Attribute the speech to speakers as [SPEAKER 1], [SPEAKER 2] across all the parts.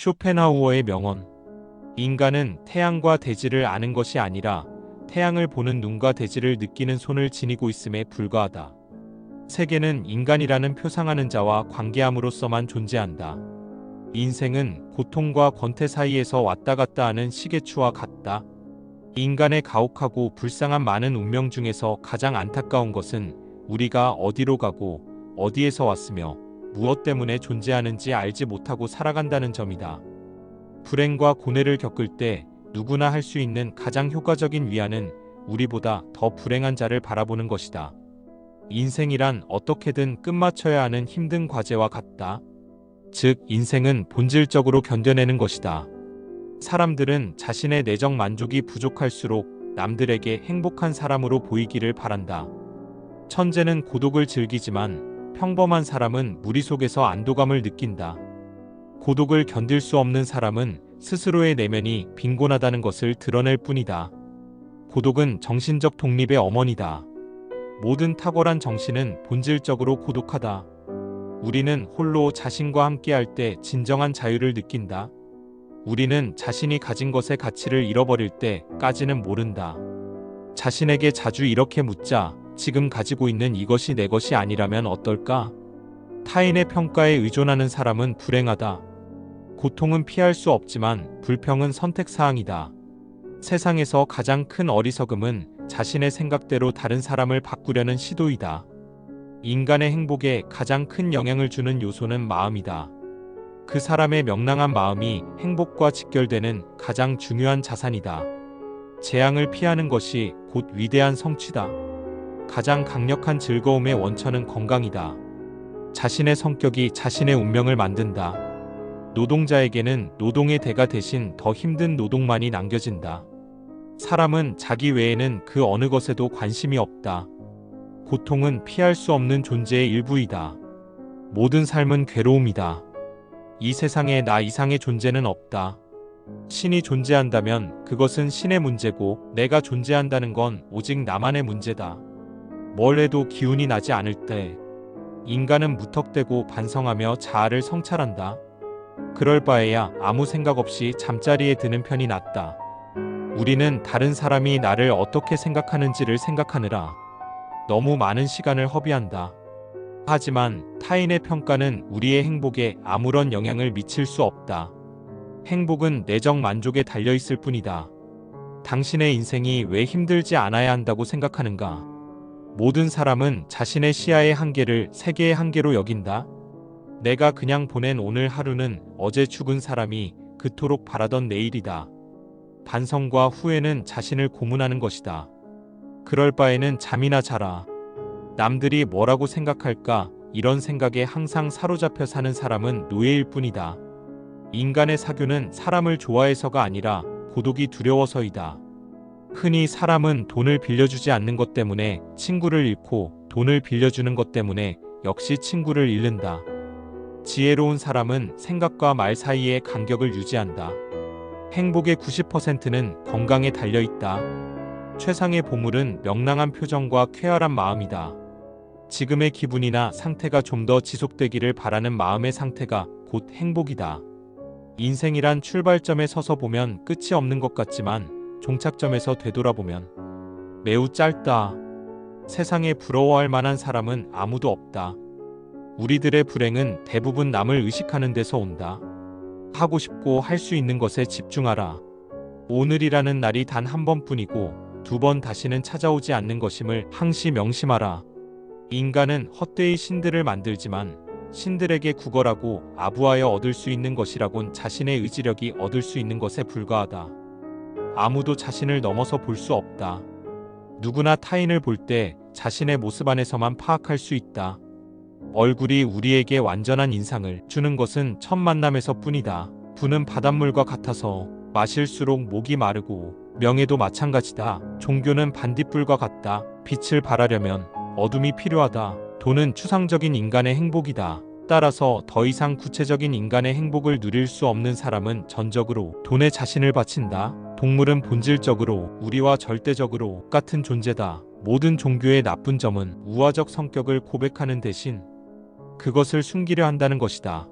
[SPEAKER 1] 쇼펜하우어의 명언. 인간은 태양과 대지를 아는 것이 아니라 태양을 보는 눈과 대지를 느끼는 손을 지니고 있음에 불과하다. 세계는 인간이라는 표상하는 자와 관계함으로써만 존재한다. 인생은 고통과 권태 사이에서 왔다 갔다 하는 시계추와 같다. 인간의 가혹하고 불쌍한 많은 운명 중에서 가장 안타까운 것은 우리가 어디로 가고 어디에서 왔으며 무엇 때문에 존재하는지 알지 못하고 살아간다는 점이다. 불행과 고뇌를 겪을 때 누구나 할 수 있는 가장 효과적인 위안은 우리보다 더 불행한 자를 바라보는 것이다. 인생이란 어떻게든 끝마쳐야 하는 힘든 과제와 같다. 즉, 인생은 본질적으로 견뎌내는 것이다. 사람들은 자신의 내적 만족이 부족할수록 남들에게 행복한 사람으로 보이기를 바란다. 천재는 고독을 즐기지만 평범한 사람은 무리 속에서 안도감을 느낀다. 고독을 견딜 수 없는 사람은 스스로의 내면이 빈곤하다는 것을 드러낼 뿐이다. 고독은 정신적 독립의 어머니다. 모든 탁월한 정신은 본질적으로 고독하다. 우리는 홀로 자신과 함께할 때 진정한 자유를 느낀다. 우리는 자신이 가진 것의 가치를 잃어버릴 때까지는 모른다. 자신에게 자주 이렇게 묻자 지금 가지고 있는 이것이 내 것이 아니라면 어떨까? 타인의 평가에 의존하는 사람은 불행하다. 고통은 피할 수 없지만 불평은 선택사항이다. 세상에서 가장 큰 어리석음은 자신의 생각대로 다른 사람을 바꾸려는 시도이다. 인간의 행복에 가장 큰 영향을 주는 요소는 마음이다. 그 사람의 명랑한 마음이 행복과 직결되는 가장 중요한 자산이다. 재앙을 피하는 것이 곧 위대한 성취다. 가장 강력한 즐거움의 원천은 건강이다. 자신의 성격이 자신의 운명을 만든다. 노동자에게는 노동의 대가 대신 더 힘든 노동만이 남겨진다. 사람은 자기 외에는 그 어느 것에도 관심이 없다. 고통은 피할 수 없는 존재의 일부이다. 모든 삶은 괴로움이다. 이 세상에 나 이상의 존재는 없다. 신이 존재한다면 그것은 신의 문제고 내가 존재한다는 건 오직 나만의 문제다. 뭘 해도 기운이 나지 않을 때 인간은 무턱대고 반성하며 자아를 성찰한다. 그럴 바에야 아무 생각 없이 잠자리에 드는 편이 낫다. 우리는 다른 사람이 나를 어떻게 생각하는지를 생각하느라 너무 많은 시간을 허비한다. 하지만 타인의 평가는 우리의 행복에 아무런 영향을 미칠 수 없다. 행복은 내적 만족에 달려 있을 뿐이다. 당신의 인생이 왜 힘들지 않아야 한다고 생각하는가? 모든 사람은 자신의 시야의 한계를 세계의 한계로 여긴다. 내가 그냥 보낸 오늘 하루는 어제 죽은 사람이 그토록 바라던 내일이다. 반성과 후회는 자신을 고문하는 것이다. 그럴 바에는 잠이나 자라. 남들이 뭐라고 생각할까 이런 생각에 항상 사로잡혀 사는 사람은 노예일 뿐이다. 인간의 사교는 사람을 좋아해서가 아니라 고독이 두려워서이다. 흔히 사람은 돈을 빌려주지 않는 것 때문에 친구를 잃고 돈을 빌려주는 것 때문에 역시 친구를 잃는다. 지혜로운 사람은 생각과 말 사이의 간격을 유지한다. 행복의 90%는 건강에 달려 있다. 최상의 보물은 명랑한 표정과 쾌활한 마음이다. 지금의 기분이나 상태가 좀 더 지속되기를 바라는 마음의 상태가 곧 행복이다. 인생이란 출발점에 서서 보면 끝이 없는 것 같지만 종착점에서 되돌아보면 매우 짧다. 세상에 부러워할 만한 사람은 아무도 없다. 우리들의 불행은 대부분 남을 의식하는 데서 온다. 하고 싶고 할 수 있는 것에 집중하라. 오늘이라는 날이 단 한 번뿐이고 두 번 다시는 찾아오지 않는 것임을 항시 명심하라. 인간은 헛되이 신들을 만들지만 신들에게 구걸하고 아부하여 얻을 수 있는 것이라곤 자신의 의지력이 얻을 수 있는 것에 불과하다. 아무도 자신을 넘어서 볼 수 없다. 누구나 타인을 볼 때 자신의 모습 안에서만 파악할 수 있다. 얼굴이 우리에게 완전한 인상을 주는 것은 첫 만남에서 뿐이다. 부는 바닷물과 같아서 마실수록 목이 마르고 명예도 마찬가지다. 종교는 반딧불과 같다. 빛을 발하려면 어둠이 필요하다. 돈은 추상적인 인간의 행복이다. 따라서 더 이상 구체적인 인간의 행복을 누릴 수 없는 사람은 전적으로 돈에 자신을 바친다. 동물은 본질적으로 우리와 절대적으로 같은 존재다. 모든 종교의 나쁜 점은 우화적 성격을 고백하는 대신 그것을 숨기려 한다는 것이다.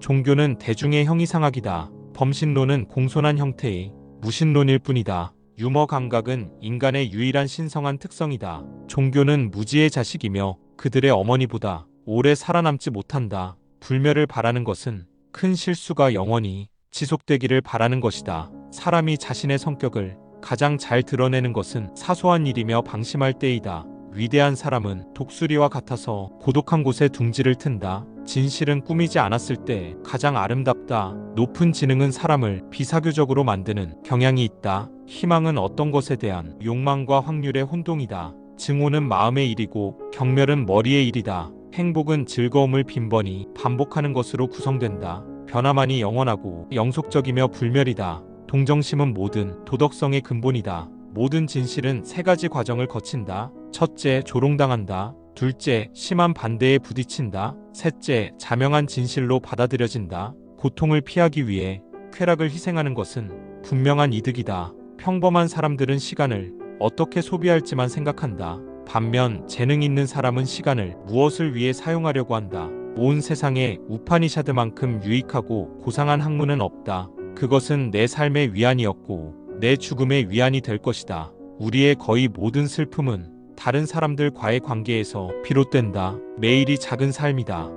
[SPEAKER 1] 종교는 대중의 형이상학이다. 범신론은 공손한 형태의 무신론일 뿐이다. 유머 감각은 인간의 유일한 신성한 특성이다. 종교는 무지의 자식이며 그들의 어머니보다 오래 살아남지 못한다. 불멸을 바라는 것은 큰 실수가 영원히 지속되기를 바라는 것이다. 사람이 자신의 성격을 가장 잘 드러내는 것은 사소한 일이며 방심할 때이다. 위대한 사람은 독수리와 같아서 고독한 곳에 둥지를 튼다. 진실은 꾸미지 않았을 때 가장 아름답다. 높은 지능은 사람을 비사교적으로 만드는 경향이 있다. 희망은 어떤 것에 대한 욕망과 확률의 혼동이다. 증오는 마음의 일이고 경멸은 머리의 일이다. 행복은 즐거움을 빈번히 반복하는 것으로 구성된다. 변화만이 영원하고 영속적이며 불멸이다. 동정심은 모든 도덕성의 근본이다. 모든 진실은 세 가지 과정을 거친다. 첫째, 조롱당한다. 둘째, 심한 반대에 부딪힌다. 셋째, 자명한 진실로 받아들여진다. 고통을 피하기 위해 쾌락을 희생하는 것은 분명한 이득이다. 평범한 사람들은 시간을 어떻게 소비할지만 생각한다. 반면 재능 있는 사람은 시간을 무엇을 위해 사용하려고 한다. 온 세상에 우파니샤드만큼 유익하고 고상한 학문은 없다. 그것은 내 삶의 위안이었고 내 죽음의 위안이 될 것이다. 우리의 거의 모든 슬픔은 다른 사람들과의 관계에서 비롯된다. 매일이 작은 삶이다.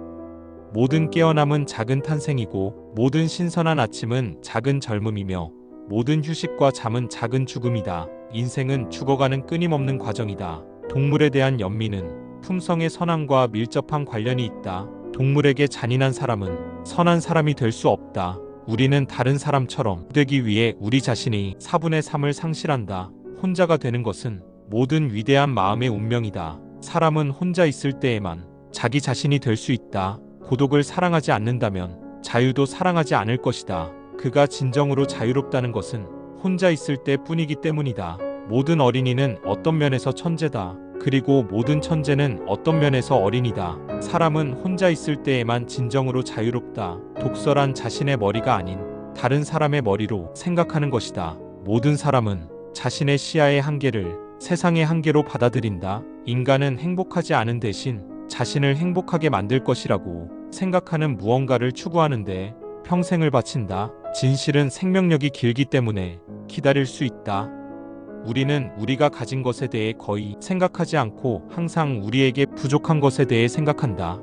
[SPEAKER 1] 모든 깨어남은 작은 탄생이고 모든 신선한 아침은 작은 젊음이며 모든 휴식과 잠은 작은 죽음이다. 인생은 죽어가는 끊임없는 과정이다. 동물에 대한 연민은 품성의 선함과 밀접한 관련이 있다. 동물에게 잔인한 사람은 선한 사람이 될 수 없다. 우리는 다른 사람처럼 되기 위해 우리 자신이 4분의 3을 상실한다. 혼자가 되는 것은 모든 위대한 마음의 운명이다. 사람은 혼자 있을 때에만 자기 자신이 될 수 있다. 고독을 사랑하지 않는다면 자유도 사랑하지 않을 것이다. 그가 진정으로 자유롭다는 것은 혼자 있을 때 뿐이기 때문이다. 모든 어린이는 어떤 면에서 천재다. 그리고 모든 천재는 어떤 면에서 어린이다. 사람은 혼자 있을 때에만 진정으로 자유롭다. 독설한 자신의 머리가 아닌 다른 사람의 머리로 생각하는 것이다. 모든 사람은 자신의 시야의 한계를 세상의 한계로 받아들인다. 인간은 행복하지 않은 대신 자신을 행복하게 만들 것이라고 생각하는 무언가를 추구하는데 평생을 바친다. 진실은 생명력이 길기 때문에 기다릴 수 있다. 우리는 우리가 가진 것에 대해 거의 생각하지 않고 항상 우리에게 부족한 것에 대해 생각한다.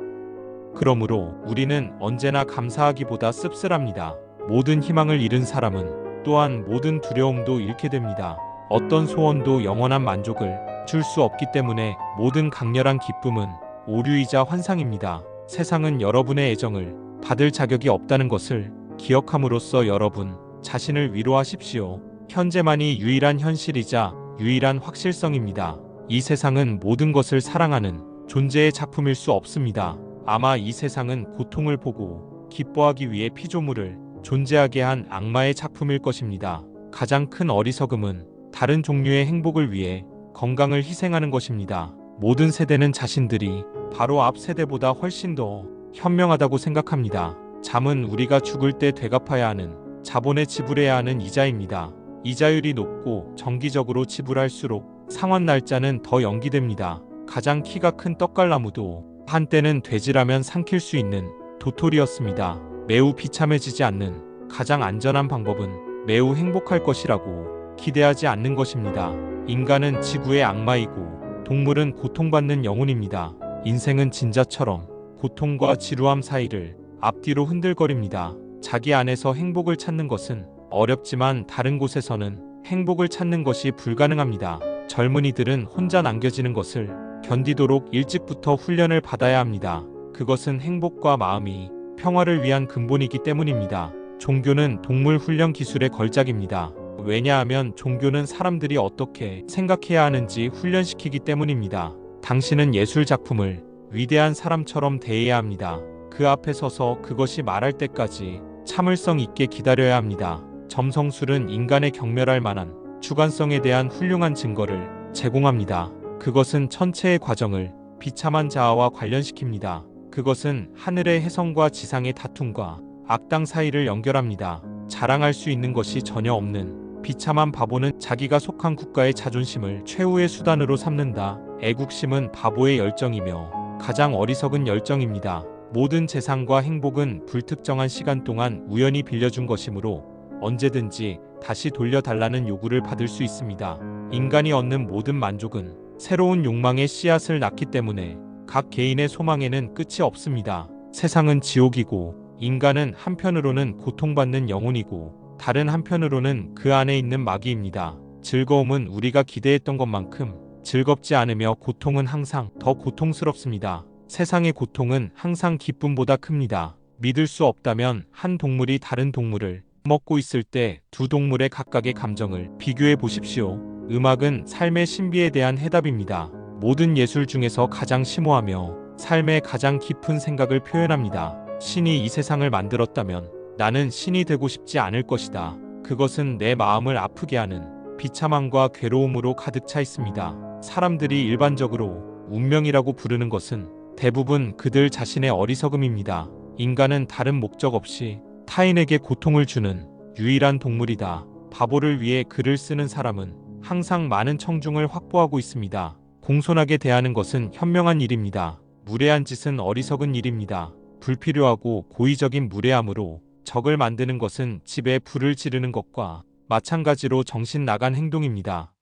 [SPEAKER 1] 그러므로 우리는 언제나 감사하기보다 씁쓸합니다. 모든 희망을 잃은 사람은 또한 모든 두려움도 잃게 됩니다. 어떤 소원도 영원한 만족을 줄 수 없기 때문에 모든 강렬한 기쁨은 오류이자 환상입니다. 세상은 여러분의 애정을 받을 자격이 없다는 것을 기억함으로써 여러분 자신을 위로하십시오. 현재만이 유일한 현실이자 유일한 확실성입니다. 이 세상은 모든 것을 사랑하는 존재의 작품일 수 없습니다. 아마 이 세상은 고통을 보고 기뻐하기 위해 피조물을 존재하게 한 악마의 작품일 것입니다. 가장 큰 어리석음은 다른 종류의 행복을 위해 건강을 희생하는 것입니다. 모든 세대는 자신들이 바로 앞 세대보다 훨씬 더 현명하다고 생각합니다. 잠은 우리가 죽을 때 되갚아야 하는 자본에 지불해야 하는 이자입니다. 이자율이 높고 정기적으로 지불할수록 상환 날짜는 더 연기됩니다. 가장 키가 큰 떡갈나무도 한때는 돼지라면 삼킬 수 있는 도토리였습니다. 매우 비참해지지 않는 가장 안전한 방법은 매우 행복할 것이라고 기대하지 않는 것입니다. 인간은 지구의 악마이고 동물은 고통받는 영혼입니다. 인생은 진자처럼 고통과 지루함 사이를 앞뒤로 흔들거립니다. 자기 안에서 행복을 찾는 것은 어렵지만 다른 곳에서는 행복을 찾는 것이 불가능합니다. 젊은이들은 혼자 남겨지는 것을 견디도록 일찍부터 훈련을 받아야 합니다. 그것은 행복과 마음이 평화를 위한 근본이기 때문입니다. 종교는 동물 훈련 기술의 걸작입니다. 왜냐하면 종교는 사람들이 어떻게 생각해야 하는지 훈련시키기 때문입니다. 당신은 예술 작품을 위대한 사람처럼 대해야 합니다. 그 앞에 서서 그것이 말할 때까지 참을성 있게 기다려야 합니다. 점성술은 인간의 경멸할 만한 주관성에 대한 훌륭한 증거를 제공합니다. 그것은 천체의 과정을 비참한 자아와 관련시킵니다. 그것은 하늘의 혜성과 지상의 다툼과 악당 사이를 연결합니다. 자랑할 수 있는 것이 전혀 없는 비참한 바보는 자기가 속한 국가의 자존심을 최후의 수단으로 삼는다. 애국심은 바보의 열정이며 가장 어리석은 열정입니다. 모든 재산과 행복은 불특정한 시간 동안 우연히 빌려준 것이므로 언제든지 다시 돌려달라는 요구를 받을 수 있습니다. 인간이 얻는 모든 만족은 새로운 욕망의 씨앗을 낳기 때문에 각 개인의 소망에는 끝이 없습니다. 세상은 지옥이고 인간은 한편으로는 고통받는 영혼이고 다른 한편으로는 그 안에 있는 마귀입니다. 즐거움은 우리가 기대했던 것만큼 즐겁지 않으며 고통은 항상 더 고통스럽습니다. 세상의 고통은 항상 기쁨보다 큽니다. 믿을 수 없다면 한 동물이 다른 동물을 먹고 있을 때 두 동물의 각각의 감정을 비교해 보십시오. 음악은 삶의 신비에 대한 해답입니다. 모든 예술 중에서 가장 심오하며 삶의 가장 깊은 생각을 표현합니다. 신이 이 세상을 만들었다면 나는 신이 되고 싶지 않을 것이다. 그것은 내 마음을 아프게 하는 비참함과 괴로움으로 가득 차 있습니다. 사람들이 일반적으로 운명이라고 부르는 것은 대부분 그들 자신의 어리석음입니다. 인간은 다른 목적 없이 타인에게 고통을 주는 유일한 동물이다. 바보를 위해 글을 쓰는 사람은 항상 많은 청중을 확보하고 있습니다. 공손하게 대하는 것은 현명한 일입니다. 무례한 짓은 어리석은 일입니다. 불필요하고 고의적인 무례함으로 적을 만드는 것은 집에 불을 지르는 것과 마찬가지로 정신 나간 행동입니다.